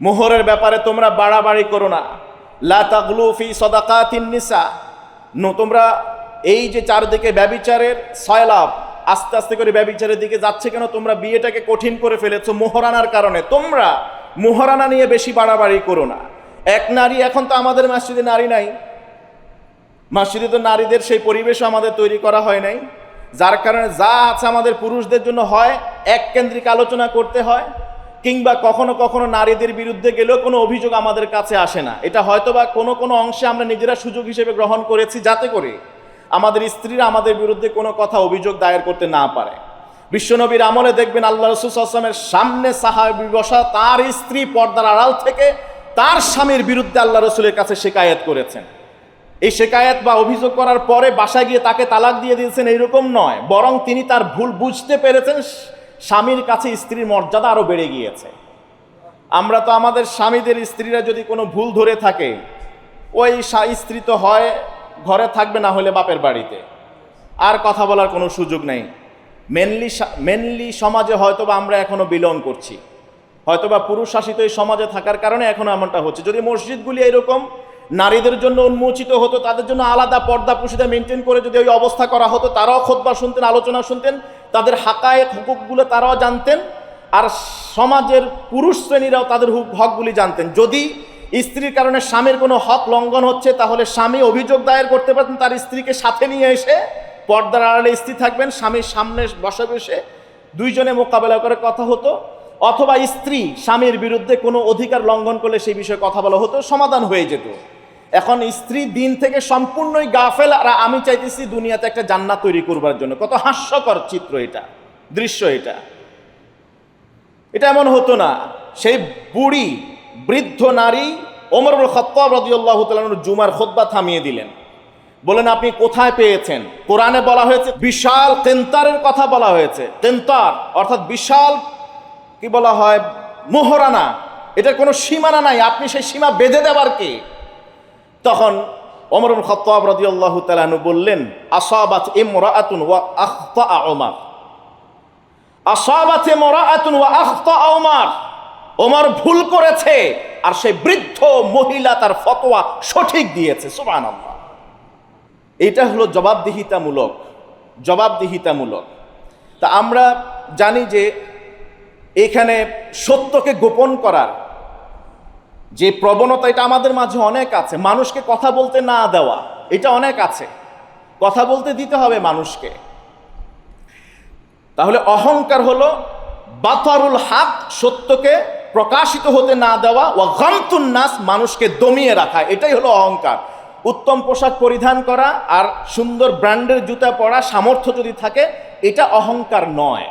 মোহরের ব্যাপারে তোমরা বাড়াবাড়ি করো না। লা তাগলু ফি তোমরা এই যে চারদিকে ব্যবিচারের সয়লাভ, আস্তে আস্তে করে ব্যবিচারের দিকে যাচ্ছে কেন? তোমরা বিয়েটাকে কঠিন করে ফেলেছো মোহরানার কারণে। তোমরা মোহরানা নিয়ে বেশি বাড়াবাড়ি করো না। এক নারী, এখন তো আমাদের মসজিদে নারী নাই। মসজিদে তো নারীদের সেই পরিবেশও আমাদের তৈরি করা হয় নাই। যার কারণে যা আছে আমাদের পুরুষদের জন্য হয়, এক কেন্দ্রিক আলোচনা করতে হয়। কিংবা কখনো কখনো নারীদের বিরুদ্ধে গেলেও কোনো অভিযোগ আমাদের কাছে আসে না। এটা হয়তো বা কোনো কোনো অংশে আমরা নিজেরা সুযোগ হিসেবে গ্রহণ করেছি যাতে করে আমাদের স্ত্রীরা আমাদের বিরুদ্ধে কোনো কথা অভিযোগ দায়ের করতে না পারে। বিশ্বনবীর আমলে দেখবেন আল্লাহ রসুল আসলামের সামনে সাহাবি বসা তার স্ত্রী পর্দার আড়াল থেকে তার স্বামীর বিরুদ্ধে আল্লাহ রসুলের কাছে শেকায়ত করেছেন। এই শেকায়ত বা অভিযোগ করার পরে বাসায় গিয়ে তাকে তালাক দিয়ে দিয়েছেন, এইরকম নয়। বরং তিনি তার ভুল বুঝতে পেরেছেন স্বামীর কাছে স্ত্রীর মর্যাদা আরও বেড়ে গিয়েছে। আমরা তো আমাদের স্বামীদের স্ত্রীরা যদি কোনো ভুল ধরে থাকে, ওই স্ত্রী তো হয়, ঘরে থাকবে না হলে বাপের বাড়িতে। আর কথা বলার কোনো সুযোগ নেই। মেনলি মেনলি সমাজে হয়তোবা আমরা এখনও বিলং করছি। হয়তোবা পুরুষ শাসিত এই সমাজে থাকার কারণে এখনও এমনটা হচ্ছে। যদি মসজিদগুলি এরকম নারীদের জন্য উন্মোচিত হতো, তাদের জন্য আলাদা পর্দা পুষিদা মেনটেন করে যদি ওই অবস্থা করা হতো, তারাও খোদবা শুনতেন, আলোচনা শুনতেন তাদের হাকায় হুকুকগুলো তারাও জানতেন আর সমাজের পুরুষ শ্রেণীরাও তাদের হুক- হকগুলি জানতেন। যদি স্ত্রীর কারণে স্বামীর কোনো হক লঙ্ঘন হচ্ছে, তাহলে স্বামী অভিযোগ দায়ের করতে পারতেন, তার স্ত্রীকে সাথে নিয়ে এসে পর্দার আড়ালে স্ত্রী থাকবেন। স্বামীর সামনে বসে বসে দুইজনে মোকাবেলা করে কথা হতো। অথবা স্ত্রী স্বামীর বিরুদ্ধে কোনো অধিকার লঙ্ঘন করলে সেই বিষয়ে কথা বলা হতো, সমাধান হয়ে যেত। এখন স্ত্রী দিন থেকে সম্পূর্ণই গাফেল, আর আমি চাইতেছি দুনিয়াতে একটা জান্নাত তৈরি করবার জন্য। কত হাস্যকর চিত্র এটা, দৃশ্য এটা। এটা এমন হতো না, সেই বুড়ি, বৃদ্ধ নারী ওমর খত্তাব রাদিয়াল্লাহু তাআলার জুমার খোদ্া থামিয়ে দিলেন। বলেন, আপনি কোথায় পেয়েছেন? কোরআনে বলা হয়েছে, বিশাল তেন্তারের কথা বলা হয়েছে। তেন্তার অর্থাৎ বিশাল, কি বলা হয়, মোহরানা। এটার কোনো সীমানা নাই। আপনি সেই সীমা বেঁধে দেবার কে? তখন অমর খত্তাব রাদিয়াল্লাহু তাআলা বললেন, আসাবাত ইমরাআতুন ওয়া আখতা ওমর আসাবাতে মরাআতুন ওয়া আখতা ওমর ওমর ভুল করেছে আর সে বৃদ্ধ মহিলা তার ফতোয়া সঠিক দিয়েছে, সুবহানাল্লাহ। এটা হলো জবাবদিহিতামূলক জবাবদিহিতামূলক। তা আমরা জানি যে এখানে সত্যকে গোপন করার যে প্রবণতা এটা আমাদের মাঝে অনেক আছে, মানুষকে কথা বলতে না দেওয়া, এটা অনেক আছে। কথা বলতে দিতে হবে মানুষকে। তাহলে অহংকার হলো বাতারুল হাক সত্যকে প্রকাশিত হতে না দেওয়া ও গমতুন নাস মানুষকে দমিয়ে রাখা, এটাই হলো অহংকার। উত্তম পোশাক পরিধান করা আর সুন্দর ব্র্যান্ডের জুতা পরা সামর্থ্য যদি থাকে, এটা অহংকার নয়।